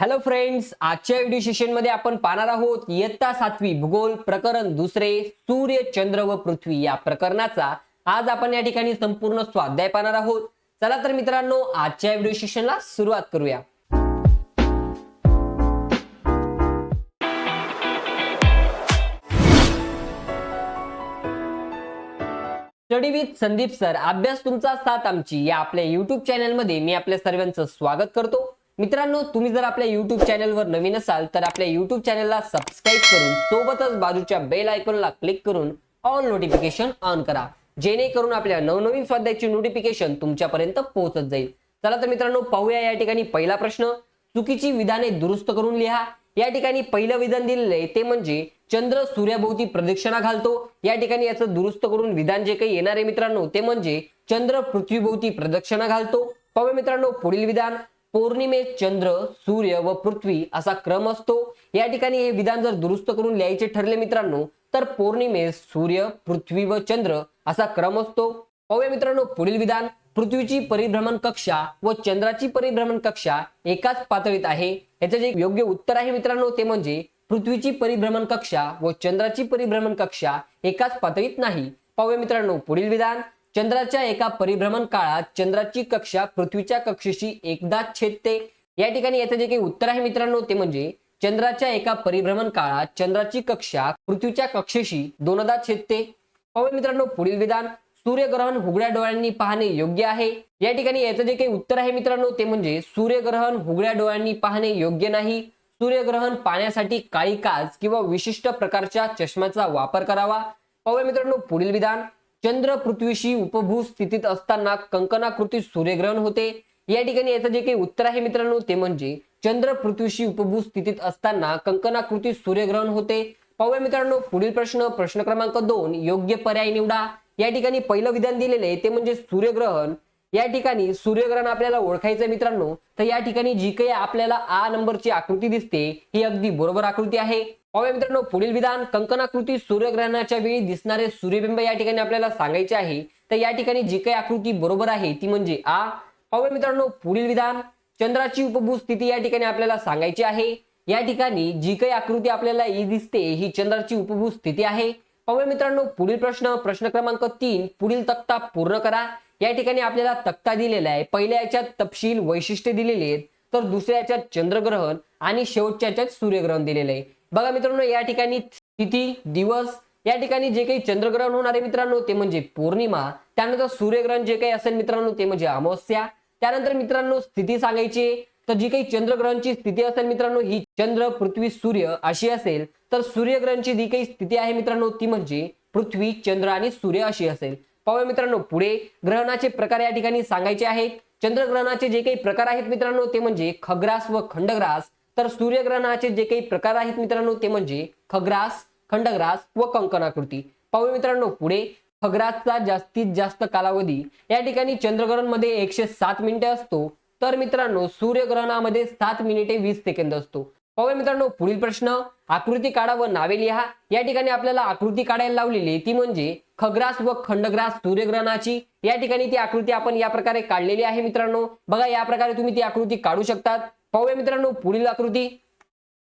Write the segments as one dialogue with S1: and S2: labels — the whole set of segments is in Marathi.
S1: हॅलो फ्रेंड्स आजच्या व्हिडिओ सेशनमध्ये आपण पाहणार आहोत इयत्ता सातवी भूगोल प्रकरण दुसरे सूर्य चंद्र व पृथ्वी या प्रकरणाचा. आज आपण या ठिकाणी संपूर्ण स्वाध्याय पाहणार आहोत. चला तर मित्रांनो आजच्या व्हिडिओ सेशनला सुरुवात करूया. स्टडी विथ संदीप सर अभ्यास तुमचा साथ आमची. या आपल्या युट्यूब चॅनलमध्ये मी आपल्या सर्वांचं स्वागत करतो. मित्रांनो तुम्ही जर आपल्या युट्यूब चॅनलवर नवीन असाल तर आपल्या युट्यूब चॅनलला सबस्क्राईब करून सोबतच बाजूच्या बेल आयकॉनला क्लिक करून ऑल नोटिफिकेशन ऑन करा. जेणेकरून आपल्या नवनवीन स्वाध्यायाची नोटिफिकेशन तुमच्यापर्यंत पोहोचत जाईल. चला तर मित्रांनो पाहूया या ठिकाणी पहिला प्रश्न. चुकीची विधाने दुरुस्त करून लिहा. या ठिकाणी पहिलं विधान दिलेलं आहे ते म्हणजे चंद्र सूर्याभोवती प्रदक्षिणा घालतो. या ठिकाणी याचं दुरुस्त करून विधान जे काही येणार आहे मित्रांनो ते म्हणजे चंद्र पृथ्वीभोवती प्रदक्षिणा घालतो. पाहूया मित्रांनो पुढील विधान. पौर्णिमेत चंद्र सूर्य व पृथ्वी असा क्रम असतो. या ठिकाणी हे विधान जर दुरुस्त करून लिहायचे ठरले मित्रांनो तर पौर्णिमेस सूर्य पृथ्वी व चंद्र असा क्रम असतो. पाहूया मित्रांनो पुढील विधान. पृथ्वीची परिभ्रमण कक्षा व चंद्राची परिभ्रमण कक्षा एकाच पातळीत आहे. याचं जे योग्य उत्तर आहे मित्रांनो ते म्हणजे पृथ्वीची परिभ्रमण कक्षा व चंद्राची परिभ्रमण कक्षा एकाच पातळीत नाही. पाहूया मित्रांनो पुढील विधान. चंद्राच्या एका परिभ्रमण काळात चंद्राची कक्षा पृथ्वीच्या कक्षेशी एकदा छेदते. या ठिकाणी याचं जे काही उत्तर आहे मित्रांनो ते म्हणजे चंद्राच्या एका परिभ्रमण काळात चंद्राची कक्षा पृथ्वीच्या कक्षेशी दोनदा छेदते. पाहूया मित्रांनो पुढील विधान. सूर्यग्रहण हुगड्या डोळ्यांनी पाहणे योग्य आहे. या ठिकाणी याचं जे काही उत्तर आहे मित्रांनो ते म्हणजे सूर्यग्रहण हुगड्या डोळ्यांनी पाहणे योग्य नाही. सूर्यग्रहण पाहण्यासाठी काळी काच किंवा विशिष्ट प्रकारच्या चष्म्याचा वापर करावा. पाहूया मित्रांनो पुढील विधान. चंद्र पृथ्वीशी उपभू स्थितीत असताना कंकणाकृती सूर्यग्रहण होते. या ठिकाणी याचं जे काही उत्तर आहे मित्रांनो ते म्हणजे चंद्र पृथ्वीशी उपभू स्थितीत असताना कंकणाकृती सूर्यग्रहण होते. पाहूया मित्रांनो पुढील प्रश्न प्रश्न क्रमांक दोन योग्य पर्याय निवडा. या ठिकाणी पहिलं विधान दिलेलं आहे ते म्हणजे सूर्यग्रहण. या ठिकाणी सूर्यग्रहण आपल्याला ओळखायचं मित्रांनो. तर या ठिकाणी जी काही आपल्याला आ नंबरची आकृती दिसते ही अगदी बरोबर आकृती आहे. पाहूया मित्रांनो पुढील विधान कंकणाकृती सूर्यग्रहणाच्या वेळी दिसणारे सूर्यबिंब या ठिकाणी आपल्याला सांगायचे आहे. तर या ठिकाणी जी काही आकृती बरोबर आहे ती म्हणजे आ. पाहूया मित्रांनो पुढील विधान चंद्राची उपभू स्थिती या ठिकाणी आपल्याला सांगायची आहे. या ठिकाणी जी काही आकृती आपल्याला ई दिसते ही चंद्राची उपभू स्थिती आहे. पाहूया मित्रांनो पुढील प्रश्न प्रश्न क्रमांक तीन पुढील तक्ता पूर्ण करा. या ठिकाणी आपल्याला तक्ता दिलेला आहे. पहिल्या याच्यात तपशील वैशिष्ट्य दिलेले आहेत. तर दुसऱ्या याच्यात चंद्रग्रहण आणि शेवटच्या याच्यात सूर्यग्रहण दिलेलं आहे. बघा मित्रांनो या ठिकाणी तिथी दिवस या ठिकाणी जे काही चंद्रग्रहण होणार आहे मित्रांनो ते म्हणजे पौर्णिमा त्यानंतर सूर्यग्रहण जे काही असेल मित्रांनो ते म्हणजे अमावस्या. त्यानंतर मित्रांनो स्थिती सांगायची तर जी काही चंद्रग्रहणची स्थिती असेल मित्रांनो ही चंद्र पृथ्वी सूर्य अशी असेल तर सूर्यग्रहणची जी काही स्थिती आहे मित्रांनो ती म्हणजे पृथ्वी चंद्र आणि सूर्य अशी असेल. पाहूया मित्रांनो पुढे ग्रहणाचे प्रकार या ठिकाणी सांगायचे आहेत. चंद्रग्रहणाचे जे काही प्रकार आहेत मित्रांनो ते म्हणजे खग्रास व खंडग्रास. तर सूर्यग्रहणाचे जे काही प्रकार आहेत मित्रांनो ते म्हणजे खग्रास खंडग्रास व कंकणाकृती. पाहूया मित्रांनो पुढे खग्रासचा जास्तीत जास्त कालावधी. या ठिकाणी चंद्रग्रहणमध्ये एकशे सात मिनिटे असतो. तर मित्रांनो सूर्यग्रहणामध्ये सात मिनिटे वीस सेकंद असतो. पाहूया मित्रांनो पुढील प्रश्न. आकृती काढा व नावे लिहा. या ठिकाणी आपल्याला आकृती काढायला लावलेली ती म्हणजे खग्रास व खंडग्रास सूर्यग्रहणाची. या ठिकाणी ती आकृती आपण या प्रकारे काढलेली आहे मित्रांनो. बघा या प्रकारे तुम्ही ती आकृती काढू शकतात. पाहूया मित्रांनो पुढील आकृती.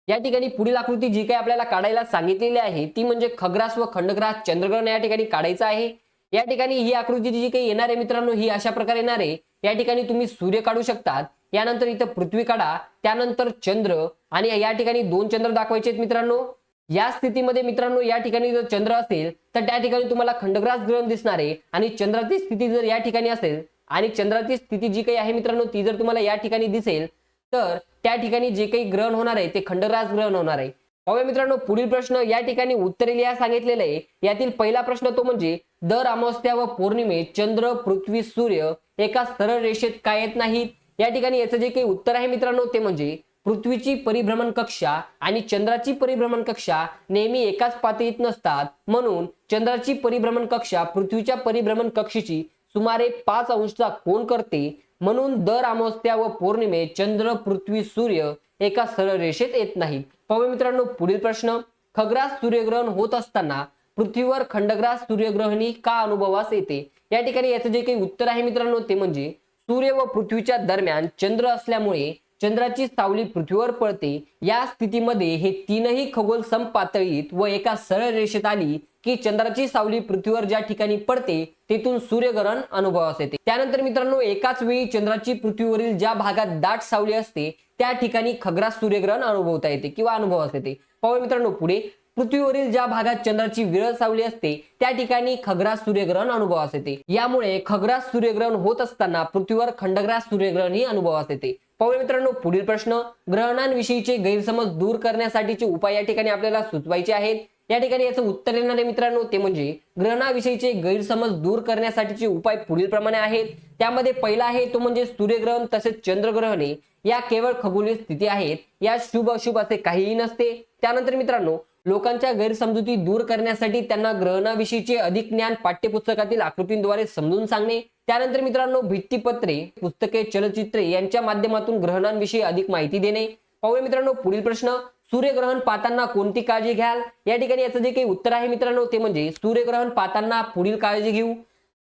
S1: या ठिकाणी पुढील आकृती जी काही आपल्याला काढायला सांगितलेली आहे ती म्हणजे खग्रास व खंडग्रास चंद्रग्रहण या ठिकाणी काढायचं आहे. या ठिकाणी ही आकृती जी काही येणार आहे मित्रांनो ही अशा प्रकारे येणार आहे. या ठिकाणी तुम्ही सूर्य काढू शकतात. यानंतर इथं पृथ्वी काढा. त्यानंतर चंद्र आणि या ठिकाणी दोन चंद्र दाखवायचे आहेत मित्रांनो. या स्थितीमध्ये मित्रांनो या ठिकाणी जर चंद्र असेल तर त्या ठिकाणी तुम्हाला खंडग्रास ग्रहण दिसणार आहे. आणि चंद्राची स्थिती जर या ठिकाणी असेल आणि चंद्राची स्थिती जी काही आहे मित्रांनो ती जर तुम्हाला या ठिकाणी दिसेल तर त्या ठिकाणी जे काही ग्रहण होणार आहे ते खंडराज ग्रहण होणार आहे. पाहूया मित्रांनो पुढील प्रश्न या ठिकाणी उत्तरे लिहा सांगितलेलं आहे. यातील पहिला प्रश्न तो म्हणजे दर अमावस्या व पौर्णिमेत चंद्र पृथ्वी सूर्य एका सरळ रेषेत काय येत नाहीत? या ठिकाणी याचं जे काही उत्तर आहे मित्रांनो ते म्हणजे पृथ्वीची परिभ्रमण कक्षा आणि चंद्राची परिभ्रमण कक्षा नेहमी एकाच पातळीत नसतात. म्हणून चंद्राची परिभ्रमण कक्षा पृथ्वीच्या परिभ्रमण कक्षेची सुमारे पाच अंशचा कोण करते? म्हणून दर अमावस्या व पौर्णिमे चंद्र पृथ्वी सूर्य एका सरळ रेषेत येत नाहीत. पाहूया मित्रांनो पुढील प्रश्न. खग्रास सूर्यग्रहण होत असताना पृथ्वीवर खंडग्रास सूर्यग्रहणी का अनुभवास येते? या ठिकाणी याचं जे काही उत्तर आहे मित्रांनो ते म्हणजे सूर्य व पृथ्वीच्या दरम्यान चंद्र असल्यामुळे चंद्राची सावली पृथ्वीवर पडते या स्थितीमध्ये हे तीनही खगोल संपातळीत व एका सरळ रेषेत आली की चंद्राची सावली पृथ्वीवर ज्या ठिकाणी पडते तेथून सूर्यग्रहण अनुभवास येते. त्यानंतर मित्रांनो एकाच वेळी चंद्राची पृथ्वीवरील ज्या भागात दाट सावली असते त्या ठिकाणी खग्रास सूर्यग्रहण अनुभवता येते किंवा अनुभवास येते. पाहूया मित्रांनो पुढे. पृथ्वीवरील ज्या भागात चंद्राची विरळ सावली असते त्या ठिकाणी खग्रास सूर्यग्रहण अनुभवास येते. यामुळे खग्रास सूर्यग्रहण होत असताना पृथ्वीवर खंडग्रास सूर्यग्रहण ही अनुभवास येते. पाहूया मित्रांनो पुढील प्रश्न. ग्रहणांविषयीचे गैरसमज दूर करण्यासाठीचे उपाय या ठिकाणी आपल्याला सुचवायचे आहेत. या ठिकाणी याचं उत्तर येणार आहे मित्रांनो ते म्हणजे ग्रहणाविषयीचे गैरसमज दूर करण्यासाठीचे उपाय पुढील प्रमाणे आहेत. त्यामध्ये पहिला आहे तो म्हणजे सूर्यग्रहण तसेच चंद्रग्रहणे या केवळ खगोलीय स्थिती आहेत. या शुभ अशुभ असे काहीही नसते. त्यानंतर मित्रांनो लोकांच्या गैरसमजुती दूर करण्यासाठी त्यांना ग्रहणाविषयीचे अधिक ज्ञान पाठ्यपुस्तकातील आकृतींद्वारे समजून सांगणे. त्यानंतर मित्रांनो भित्तीपत्रे पुस्तके चलचित्रे यांच्या माध्यमातून ग्रहणांविषयी अधिक माहिती देणे. पाहूया मित्रांनो पुढील प्रश्न. सूर्यग्रहण पाहताना कोणती काळजी घ्याल? या ठिकाणी याचं जे काही उत्तर आहे मित्रांनो ते म्हणजे सूर्यग्रहण पाहताना पुढील काळजी घेऊ.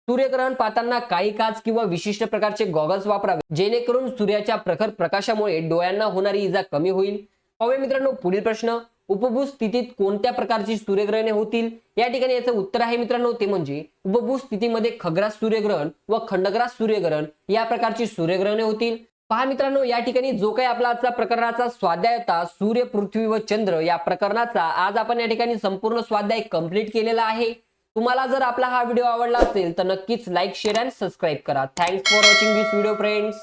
S1: सूर्यग्रहण पाहताना काही काच किंवा विशिष्ट प्रकारचे गॉगल्स वापरावे जेणेकरून सूर्याच्या प्रखर प्रकाशामुळे डोळ्यांना होणारी इजा कमी होईल. पाहूया मित्रांनो पुढील प्रश्न. उपभू स्थितीत कोणत्या प्रकारची सूर्यग्रहणे होतील? या ठिकाणी याचं उत्तर आहे मित्रांनो ते म्हणजे उपभू स्थितीमध्ये खग्रास सूर्यग्रहण व खंडग्रास सूर्यग्रहण या प्रकारची सूर्यग्रहणे होतील. पहा मित्रांनो या ठिकाणी जो काही आपला आजचा प्रकरणाचा स्वाध्याय होता सूर्य पृथ्वी व चंद्र या प्रकरणाचा आज आपण या ठिकाणी संपूर्ण स्वाध्याय कंप्लीट केलेला आहे. तुम्हाला जर आपला हा व्हिडिओ आवडला असेल तर नक्कीच लाईक शेअर अँड सबस्क्राईब करा. Thanks for watching this video friends